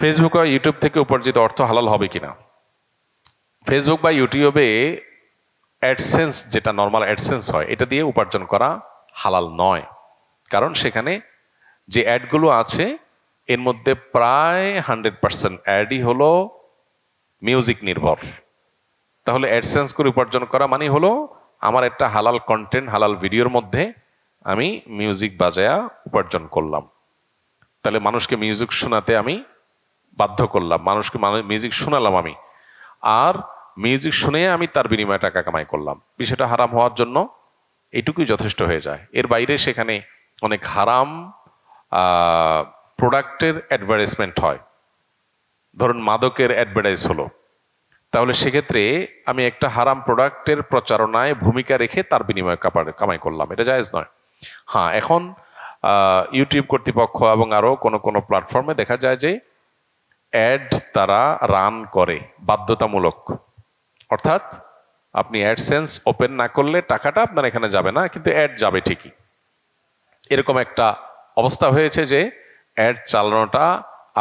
Facebook বা YouTube থেকে উপার্জিত অর্থ হালাল হবে কিনা? ফেসবুক বা ইউটিউবে অ্যাডসেন্স যেটা নর্মাল অ্যাডসেন্স হয়, এটা দিয়ে উপার্জন করা হালাল নয়। কারণ সেখানে যে অ্যাডগুলো আছে, এর মধ্যে প্রায় হান্ড্রেড পার্সেন্ট অ্যাডই হলো মিউজিক নির্ভর। তাহলে অ্যাডসেন্স করে উপার্জন করা মানে হলো আমার একটা হালাল কন্টেন্ট হালাল ভিডিওর মধ্যে আমি মিউজিক বাজায়া উপার্জন করলাম। তাহলে মানুষকে মিউজিক শোনাতে আমি বাধ্য করলাম। মানুষকে মিউজিক শোনালাম আমি। আর মিউজিক শুনে আমি তার বিনিময়ে টাকা কামাই করলাম। বিষয়টা হারাম হওয়ার জন্য এটুকুই যথেষ্ট হয়ে যায়। এর বাইরে সেখানে অনেক হারাম প্রোডাক্টের অ্যাডভার্টাইজমেন্ট হয়। ধরুন মাদকের অ্যাডভার্টাইজ হলো। তাহলে সেক্ষেত্রে আমি একটা হারাম প্রোডাক্টের প্রচারণায় ভূমিকা রেখে তার বিনিময়ে কামাই করলাম। এটা জায়েজ নয়। হ্যাঁ এখন ইউটিউব কর্তৃপক্ষ এবং আরও কোনো কোনো প্ল্যাটফর্মে দেখা যায় যে অ্যাড তারা রান করে, বাধ্যতামূলক। অর্থাৎ আপনি অ্যাডসেন্স ওপেন না করলে টাকাটা আপনার এখানে যাবে না, কিন্তু অ্যাড যাবে ঠিকই। এরকম একটা অবস্থা হয়েছে যে অ্যাড চালানোটা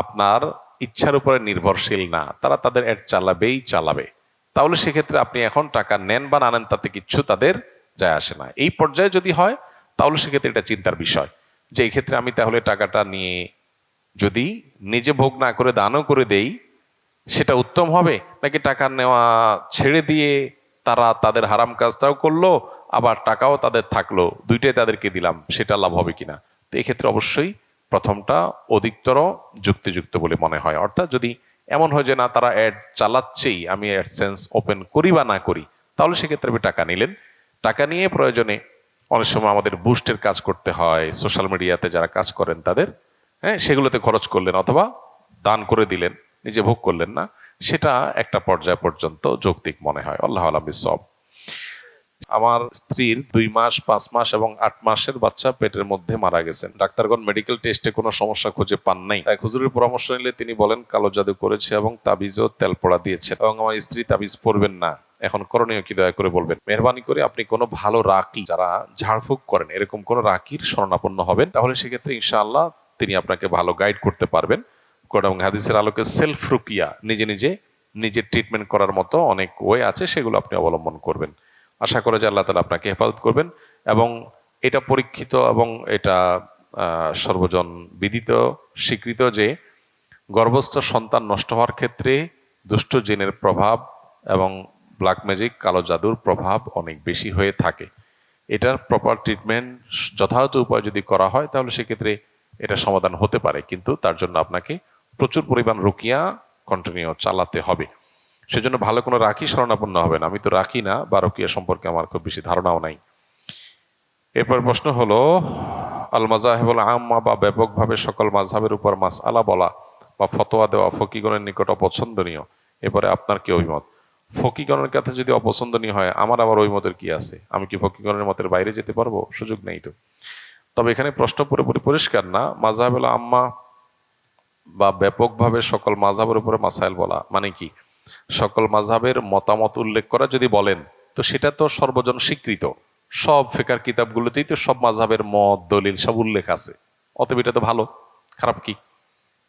আপনার ইচ্ছার উপরে নির্ভরশীল না, তারা তাদের অ্যাড চালাবেই চালাবে। তাহলে সেক্ষেত্রে আপনি এখন টাকা নেন বা না নেন তাতে কিচ্ছু তাদের যায় আসে না। এই পর্যায়ে যদি হয়, তাহলে সেক্ষেত্রে এটা চিন্তার বিষয় যে এই ক্ষেত্রে আমি তাহলে টাকাটা নিয়ে যদি নিজে ভোগ না করে দানও করে দেই, সেটা উত্তম হবে? নাকি টাকা নেওয়া ছেড়ে দিয়ে তারা তাদের হারাম কাজটাও করল, আবার টাকাও তাদের থাকল, দুইটাই তাদেরকে দিলাম, সেটা লাভ হবে কিনা? তো এক্ষেত্রে অবশ্যই প্রথমটা অধিকতর যুক্তিযুক্ত বলে মনে হয়। অর্থাৎ যদি এমন হয় যে, না, তারা অ্যাড চালাচ্ছেই, আমি অ্যাডসেন্স ওপেন করি বা না করি, তাহলে সেক্ষেত্রে আপনি টাকা নিলেন। টাকা নিয়ে প্রয়োজনে অনেক সময় আমাদের বুস্টের কাজ করতে হয়। সোশ্যাল মিডিয়াতে যারা কাজ করেন তাদের হ্যাঁ সেগুলোতে খরচ করলেন অথবা দান করে দিলেন, নিজে ভোগ করলেন না, সেটা একটা পর্যায় পর্যন্ত যৌক্তিক মনে হয়। আল্লাহ আলম সব আমার স্ত্রীর দুই মাস, পাঁচ মাস এবং আট মাসের বাচ্চা পেটের মধ্যে মারা গেছেন। ডাক্তারগণ মেডিকেল টেস্টে কোনো সমস্যা খুঁজে পান নাই। এক হুজুরের পরামর্শ নিলে তিনি বলেন, কালো জাদু করেছে এবং তাবিজও তেল পড়া দিয়েছেন এবং আমার স্ত্রী তাবিজ পরবেন না। এখন করণীয় কি দয়া করে বলবেন? মেহরবানি করে আপনি কোনো ভালো রাকি যারা ঝাড়ফুঁক করেন, এরকম কোনো রাকির শরণাপন্ন হবেন? তাহলে সেক্ষেত্রে ইনশাআল্লাহ তিনি আপনাকে ভালো গাইড করতে পারবেন। এবং হাদিসের আলোকে সেলফ রুকিয়া নিজে নিজে নিজে ট্রিটমেন্ট করার মতো অনেক ওয়ে আছে, সেগুলো আপনি অবলম্বন করবেন। আশা করে যে আল্লাহ তালা আপনাকে হেফাজত করবেন এবং এটা পরীক্ষিত এবং এটা সর্বজন বিদিত, স্বীকৃত যে গর্ভস্থ সন্তান নষ্ট হওয়ার ক্ষেত্রে দুষ্ট জিনের প্রভাব এবং ব্ল্যাক ম্যাজিক কালো জাদুর প্রভাব অনেক বেশি হয়ে থাকে। এটার প্রপার ট্রিটমেন্ট যথাযথ উপায় যদি করা হয়, তাহলে সেক্ষেত্রে এটা সমাধান হতে পারে, কিন্তু তার জন্য আপনাকে প্রচুর পরিমাণ রুকিয়া কন্টিনিউ চালাতে হবে। সেজন্য ভালো কোনো রাখি শরণাপন্ন হবেন। আমি তো রাখি না, বা রকিয়া সম্পর্কে আমার খুব বেশি ধারণাও নাই। এরপর প্রশ্ন হলো আল মাজাহেবুল আম্মা বা ব্যাপকভাবে সকল মাঝহাবের উপর মাস আলা বলা বা ফতোয়া দেওয়া ফকিগণের নিকট অপছন্দনীয়? এরপরে আপনার কি অভিমত? ফকিগণের কাছে যদি অপছন্দনীয় হয়, আমার আবার অভিমতের কি আছে? আমি কি ফকিগণের মতের বাইরে যেতে পারব? সুযোগ নেই তো। তবে এখানে প্রশ্ন পুরোপুরি পরিষ্কার না। মাজাহেবুল আম্মা বা ব্যাপকভাবে সকল মাঝহাবের উপরে মাসাইল বলা। মানে কি? সকল মাঝহাবের মতামত উল্লেখ করা যদি বলেন, তো সেটা তো সর্বজন স্বীকৃত। সব ফেকার কিতাবগুলোতেই তো সব মাঝহাবের মত, দলিল সব উল্লেখ আছে। অতএব এটা তো ভালো। খারাপ কি?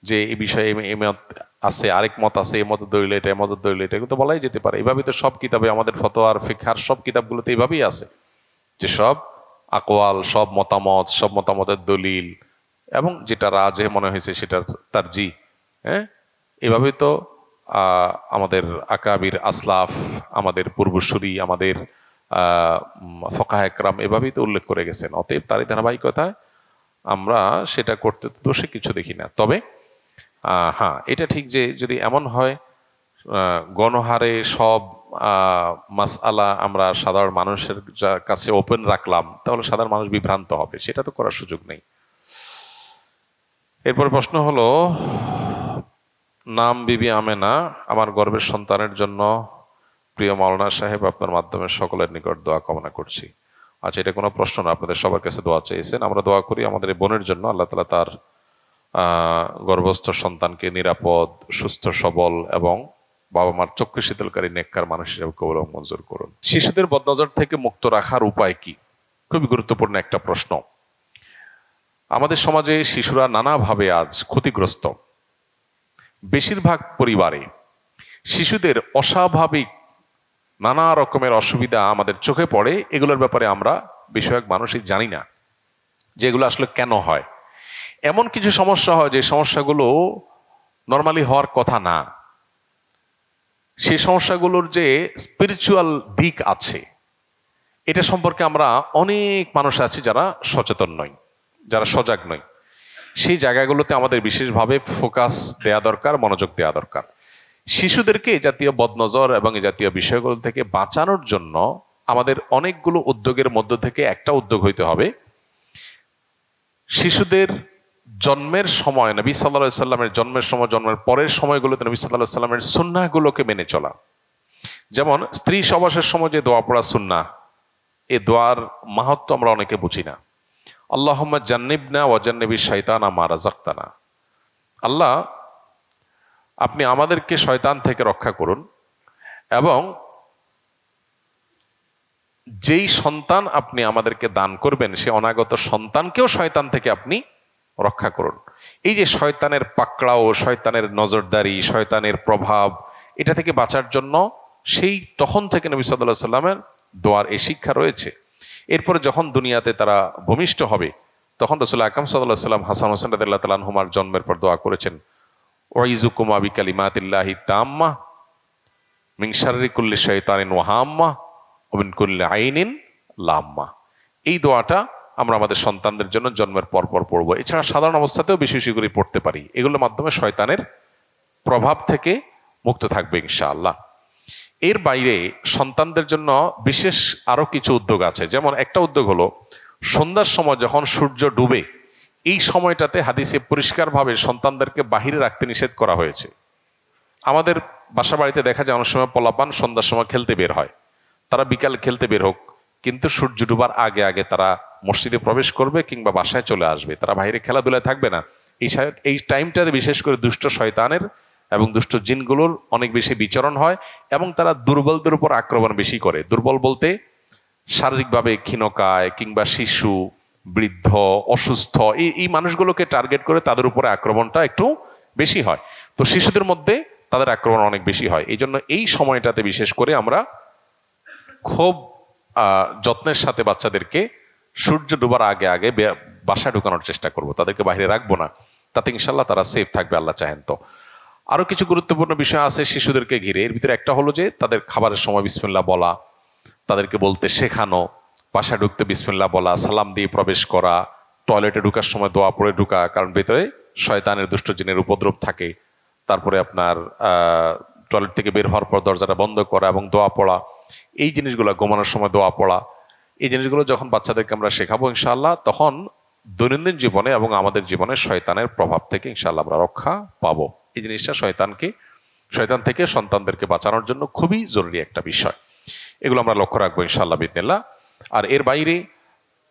যে এই বিষয়ে এই মত আছে, আরেক মত আছে এই মত দলিল এটা এই মত দলিল এটা, এগুলো তো বলাই যেতে পারে। এইভাবে তো সব কিতাবে আমাদের ফতোয়ার ফিখার সব কিতাবগুলোতে এইভাবেই আছে। যে সব আকোয়াল সব মতামত, সব মতামতের দলিল, এবং যেটা রাজে মনে হয়েছে সেটা তার জি হ্যাঁ? এভাবে তো আমাদের আকাবির আসলাফ, আমাদের পূর্বসূরি, আমাদের ফকাহ একরাম এভাবেই তো উল্লেখ করে গেছেন। অতএব তারই ধারাবাহিকতায় আমরা সেটা করতে তো দোষে কিছু দেখি না। তবে হ্যাঁ এটা ঠিক যে যদি এমন হয় গণহারে সব মাসআলা আমরা সাধারণ মানুষের কাছে ওপেন রাখলাম, তাহলে সাধারণ মানুষ বিভ্রান্ত হবে, সেটা তো করার সুযোগ নেই। এরপর প্রশ্ন হলো, নাম বিবি আমেনা, আমার গর্বের সন্তানের জন্য, প্রিয় মাওলানা সাহেব, আপনার মাধ্যমে সকলের নিকট দোয়া কামনা করছি। আচ্ছা এটা কোনো প্রশ্ন না, আপনাদের সবার কাছে দোয়া চেয়েছেন, আমরা দোয়া করি আমাদের এই বোনের জন্য, আল্লাহ তালা তার গর্ভস্থ সন্তানকে নিরাপদ, সুস্থ, সবল এবং বাবা মার চক্ষু শীতলকারী নেককার মানুষ হিসেবে কবল মঞ্জুর করুন। শিশুদের বদনজর থেকে মুক্ত রাখার উপায় কি? খুবই গুরুত্বপূর্ণ একটা প্রশ্ন। আমাদের সমাজে শিশুরা নানাভাবে আজ ক্ষতিগ্রস্ত। বেশিরভাগ পরিবারে শিশুদের অস্বাভাবিক নানা রকমের অসুবিধা আমাদের চোখে পড়ে, এগুলোর ব্যাপারে আমরা বিষয়ক মানুষই জানি না যে এগুলো আসলে কেন হয়। এমন কিছু সমস্যা হয় যে সমস্যাগুলো নর্মালি হওয়ার কথা না। সেই সমস্যাগুলোর যে স্পিরিচুয়াল দিক আছে, এটা সম্পর্কে আমরা অনেক মানুষ আছি যারা সচেতন নয় যারা সজাগ নয় সেই জায়গাগুলোতে আমাদের বিশেষভাবে ফোকাস দেয়া দরকার, মনোযোগ দেওয়া দরকার। শিশুদেরকে এই জাতীয় বদনজর এবং এই জাতীয় বিষয়গুলো থেকে বাঁচানোর জন্য আমাদের অনেকগুলো উদ্যোগের মধ্য থেকে একটা উদ্যোগ হইতে হবে। শিশুদের জন্মের সময়, নবী সাল্লা সাল্লামের জন্মের সময়, জন্মের পরের সময়গুলোতে নবী সাল্লাহ সাল্লামের সুন্নাগুলোকে মেনে চলা। যেমন, স্ত্রী সবাসের সময় যে দোয়া পড়া সুন্না এ দোয়ার মাহাত্ম আমরা অনেকে বুঝি না। আল্লাহ জান্নিবনা ওয়াজান্নবী শৈতানা মারা জাক্তানা আল্লাহ, আপনি আমাদেরকে শয়তান থেকে রক্ষা করুন এবং যেই সন্তান আপনি আমাদেরকে দান করবেন, সে অনাগত সন্তানকেও শয়তান থেকে আপনি রক্ষা করুন। এই যে শয়তানের পাকড়াও, শয়তানের নজরদারি, শয়তানের প্রভাব, এটা থেকে বাঁচার জন্য সেই তখন থেকে নবী সাল্লাহ সাল্লামের দোয়ার এই শিক্ষা রয়েছে। এরপরে যখন দুনিয়াতে তারা ভূমিষ্ঠ হবে, তখন রসুল আকাম সাল্লাহ সাল্লাম হাসান হোসেন রাদিল্লাহ তালান হুমার জন্মের পর দোয়া করেছেন ওয়াইজুকুম আবি কালিমাতিল্লাহি তাম্মা মিং শাররিকুল্লি শয়তানিন ওয়াহাম্মা ওমিন কুল্লি আইনিন লাম্মা। এই দোয়াটা আমরা আমাদের সন্তানদের জন্য জন্মের পর পর পড়ব। এছাড়া সাধারণ অবস্থাতেও বেশি বেশি করে পড়তে পারি। এগুলোর মাধ্যমে শয়তানের প্রভাব থেকে মুক্ত থাকবে ইনশাআল্লাহ। এর বাইরে সন্তানদের জন্য বিশেষ আরও কিছু উদ্যোগ আছে। যেমন একটা উদ্যোগ হলো, সন্ধ্যার সময় যখন সূর্য ডুবে, এই সময়টাতে হাদিসে পরিষ্কারভাবে সন্তানদেরকে বাহিরে রাখতে নিষেধ করা হয়েছে। আমাদের বাসা বাড়িতে দেখা যায় অনেক সময় পলাপান সন্ধ্যার সময় খেলতে বের হয়। তারা বিকাল খেলতে বের হোক, কিন্তু সূর্য ডুবার আগে আগে তারা মসজিদে প্রবেশ করবে কিংবা বাসায় চলে আসবে, তারা বাইরে খেলাধুলায় থাকবে না। এই এই টাইমটাতে বিশেষ করে দুষ্ট শয়তানের এবং দুষ্ট জিনগুলোর অনেক বেশি বিচরণ হয় এবং তারা দুর্বলদের উপর আক্রমণ বেশি করে। দুর্বল বলতে শারীরিকভাবে ক্ষীণকায় কিংবা শিশু, বৃদ্ধ, অসুস্থ, এই এই মানুষগুলোকে টার্গেট করে তাদের উপরে আক্রমণটা একটু বেশি হয়। তো শিশুদের মধ্যে তাদের আক্রমণ অনেক বেশি হয়। এই জন্য এই সময়টাতে বিশেষ করে আমরা খুব যত্নের সাথে বাচ্চাদেরকে সূর্য ডুবার আগে আগে বাসায় ঢুকানোর চেষ্টা করব। তাদেরকে বাইরে রাখব না। তাতে ইনশাল্লাহ তারা সেফ থাকবে, আল্লাহ চাহেন তো। আরও কিছু গুরুত্বপূর্ণ বিষয় আছে শিশুদেরকে ঘিরে। এর ভিতরে একটা হলো যে, তাদের খাবারের সময় বিসমিল্লা বলা, তাদেরকে বলতে শেখানো, বাসায় ঢুকতে বিসমিল্লা বলা, সালাম দিয়ে প্রবেশ করা টয়লেটে ঢুকার সময় দোয়া পড়ে ঢুকা, কারণ ভেতরে শয়তানের দুষ্ট জিনের উপদ্রব থাকে। তারপরে আপনার টয়লেট থেকে বের হওয়ার পর দরজাটা বন্ধ করা এবং দোয়া পড়া। এই জিনিসগুলো ঘুমানোর সময় দোয়া পড়া। এই জিনিসগুলো যখন বাচ্চাদেরকে আমরা শেখাবো ইনশাল্লাহ তখন দৈনন্দিন জীবনে এবং আমাদের জীবনে শয়তানের প্রভাব থেকে ইনশাল্লাহ আমরা রক্ষা পাবো। এই জিনিসটা শয়তানকে, শয়তান থেকে সন্তানদেরকে বাঁচানোর জন্য খুবই জরুরি একটা বিষয়। এগুলো আমরা লক্ষ্য রাখব ইনশাল্লাহ বিদিনিল্লা আর এর বাইরে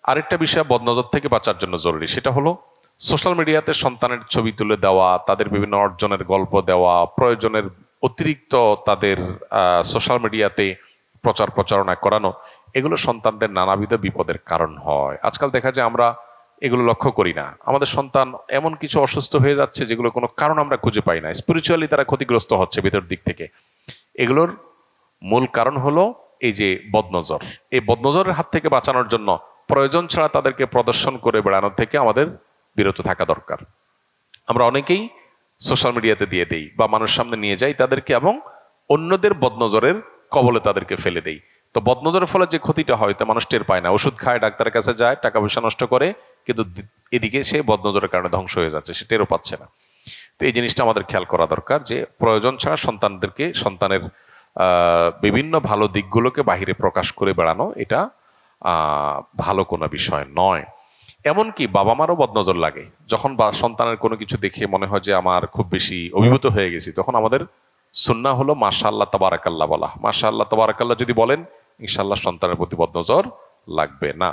আরেকটা বিষয় বদনজর থেকে বাঁচার জন্য জরুরি, সেটা হলো সোশ্যাল মিডিয়াতে সন্তানের ছবি তুলে দেওয়া, তাদের বিভিন্ন অর্জনের গল্প দেওয়া, প্রয়োজনের অতিরিক্ত তাদের সোশ্যাল মিডিয়াতে প্রচার প্রচারণা করানো এগুলো সন্তানদের নানাবিধ বিপদের কারণ হয়। আজকাল দেখা যায় আমরা এগুলো লক্ষ্য করি না। আমাদের সন্তান এমন কিছু অসুস্থ হয়ে যাচ্ছে যেগুলো কোনো কারণ আমরা খুঁজে পাই না। স্পিরিচুয়ালি তারা ক্ষতিগ্রস্ত হচ্ছে ভেতর দিক থেকে। এগুলোর মূল কারণ হলো এই যে বদনজর। এই বদনজরের হাত থেকে বাঁচানোর জন্য প্রয়োজন ছাড়া তাদেরকে প্রদর্শন করে বেড়ানোর থেকে আমাদের বিরত থাকা দরকার। আমরা অনেকেই সোশ্যাল মিডিয়াতে দিয়ে দেই বা মানুষ সামনে নিয়ে যাই তাদেরকে এবং অন্যদের বদনজরের কবলে তাদেরকে ফেলে দেই। তো বদনজরের ফলে যে ক্ষতিটা হয় তা মানুষ টের পায় না। ওষুধ খায়, ডাক্তারের কাছে যায়, টাকা পয়সা নষ্ট করে, কিন্তু এদিকে সে বদনজরের কারণে ধ্বংস হয়ে যাচ্ছে, সে টেরও পাচ্ছে না। তো এই জিনিসটা আমাদের খেয়াল করা দরকার যে, প্রয়োজন ছাড়া সন্তানদেরকে, সন্তানের বিভিন্ন ভালো দিকগুলোকে বাহিরে প্রকাশ করে বেড়ানো, এটা ভালো কোনো বিষয় নয়। এমনকি বাবা মারও বদনজর লাগে। যখন বা, সন্তানের কোনো কিছু দেখে মনে হয় যে, আমার খুব বেশি অভিভূত হয়ে গেছি, তখন আমাদের সুন্না হলো মাশা আল্লাহ তবারাকাল্লাহ বলা। মাশা আল্লাহ তবারাকাল্লাহ যদি বলেন ইনশাল্লাহ সন্তানের প্রতি বদনজর লাগবে না।